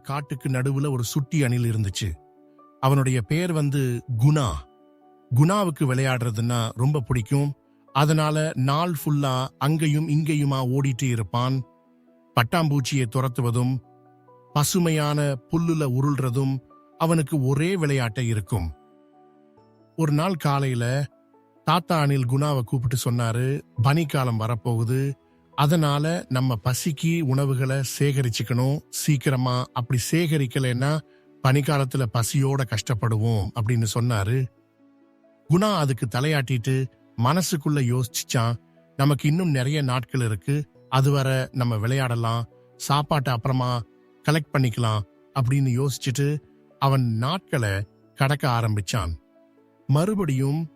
காட்டுக்கு நடுவுல ஒரு சுட்டி அணில் இருந்துச்சு. அவனுடைய பெயர் வந்து குணா. குணாவுக்கு விளையாடுறதுன்னா ரொம்ப பிடிக்கும். அதனால நாள் ஃபுல்லா அங்கேயும் இங்கேயுமா ஓடிட்டு இருப்பான். பட்டாம்பூச்சியை துரத்துவதும் பசுமையான புல்லுல உருள்றதும் அவனுக்கு ஒரே விளையாட்டை இருக்கும். ஒரு நாள் காலையில தாத்தா அணில் குணாவை கூப்பிட்டு சொன்னாரு பனிக்காலம் வரப்போகுது. அதனால நம்ம பசிக்கு உணவுகளை சேகரிச்சுக்கணும். சீக்கிரமா அப்படி சேகரிக்கலைன்னா பனிக்காலத்துல பசியோட கஷ்டப்படுவோம் அப்படின்னு சொன்னாரு. குணா அதுக்கு தலையாட்டிட்டு மனசுக்குள்ள யோசிச்சான். நமக்கு இன்னும் நிறைய நாட்கள் இருக்கு. அதுவரை நம்ம விளையாடலாம். சாப்பாட்டை அப்புறமா கலெக்ட் பண்ணிக்கலாம் அப்படின்னு யோசிச்சுட்டு அவன் நாட்களை கடக்க ஆரம்பிச்சான். மறுபடியும்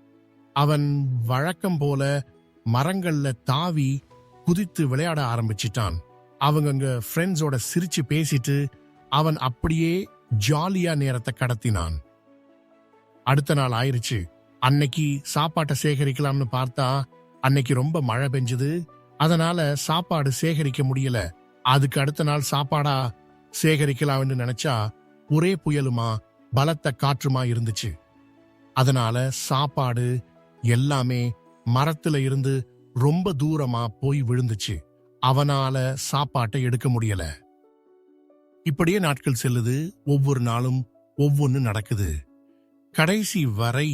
அவன் வழக்கம் போல மரங்கள்ல தாவி குதித்து விளையாட ஆரம்பிச்சிட்டான். அவங்க அங்க ஃப்ரெண்ட்ஸோட சிரிச்சு பேசிட்டு அவன் அப்படியே ஜாலியா நேரத்தை கடத்தினான். அடுத்த நாள் ஆயிருச்சு. அன்னைக்கு சாப்பாட்டை சேகரிக்கலாம்னு பார்த்தா அன்னைக்கு ரொம்ப மழை பெஞ்சது. அதனால சாப்பாடு சேகரிக்க முடியல. அதுக்கு அடுத்த நாள் சாப்பாடா சேகரிக்கலாம்னு நினைச்சா ஒரே புயலுமா பலத்த காற்றுமா இருந்துச்சு. அதனால சாப்பாடு எல்லாமே மரத்துல இருந்து ரொம்ப தூரமா போய் விழுந்துச்சு. அவனால சாப்பாட்டை எடுக்க முடியல. இப்படியே நாட்கள் செல்லுது. ஒவ்வொரு நாளும் ஒவ்வொன்னு நடக்குது. கடைசி வரை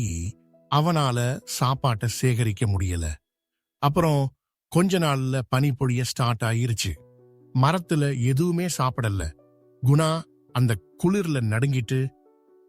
அவனால சாப்பாட்டை சேகரிக்க முடியல. அப்புறம் கொஞ்ச நாள்ல பனி பொழிய ஸ்டார்ட் ஆயிருச்சு. மரத்துல எதுவுமே சாப்பிடல. குணா அந்த குளிர்ல நடுங்கிட்டு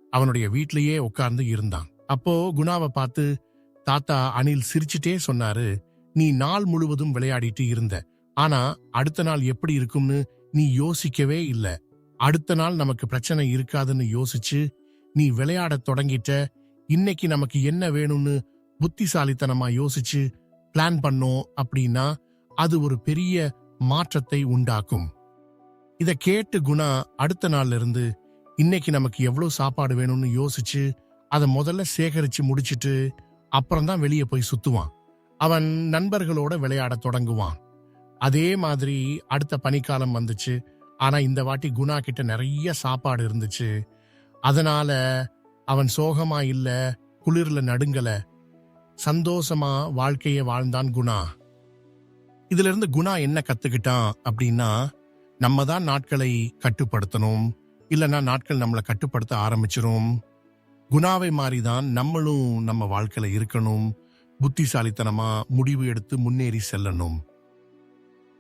அவனுடைய வீட்லயே உட்கார்ந்து இருந்தான். அப்போ குணாவை பார்த்து தாத்தா அனில் சிரிச்சுட்டே சொன்னாரு. நீ நாள் முழுவதும் விளையாடிட்டு இருந்த. ஆனா அடுத்த நாள் எப்படி இருக்கும்னு நீ யோசிக்கவே இல்ல. அடுத்த நாள் நமக்கு பிரச்சனை இருக்காதுன்னு யோசிச்சு நீ விளையாடத் தொடங்கிட்ட. இன்னைக்கு நமக்கு என்ன வேணும்னு புத்திசாலித்தனமா யோசிச்சு பிளான் பண்ணோம் அப்படின்னா அது ஒரு பெரிய மாற்றத்தை உண்டாக்கும். இத கேட்டு குணா அடுத்த நாள்ல இருந்து இன்னைக்கு நமக்கு எவ்வளவு சாப்பாடு வேணும்னு யோசிச்சு அதை முதல்ல சேகரிச்சு முடிச்சிட்டு அப்புறம்தான் வெளியே போய் சுத்துவான். அவன் நண்பர்களோட விளையாடத் தொடங்குவான். அதே மாதிரி அடுத்த பனிக்காலம் வந்துச்சு. ஆனா இந்த வாட்டி குணா கிட்ட நிறைய சாப்பாடு இருந்துச்சு. அதனால அவன் சோகமா இல்ல குளிர்ல நடுங்கல. சந்தோஷமா வாழ்க்கைய வாழ்ந்தான் குணா. இதுல இருந்து குணா என்ன கத்துக்கிட்டான் அப்படின்னா நம்ம தான் நாட்களை கட்டுப்படுத்தணும். இல்லைன்னா நாட்கள் நம்மளை கட்டுப்படுத்த ஆரம்பிச்சிரும். குணாவை மாறிதான் நம்மளும் நம்ம வாழ்க்கையில இருக்கணும். புத்திசாலித்தனமா முடிவு எடுத்து முன்னேறி செல்லணும்.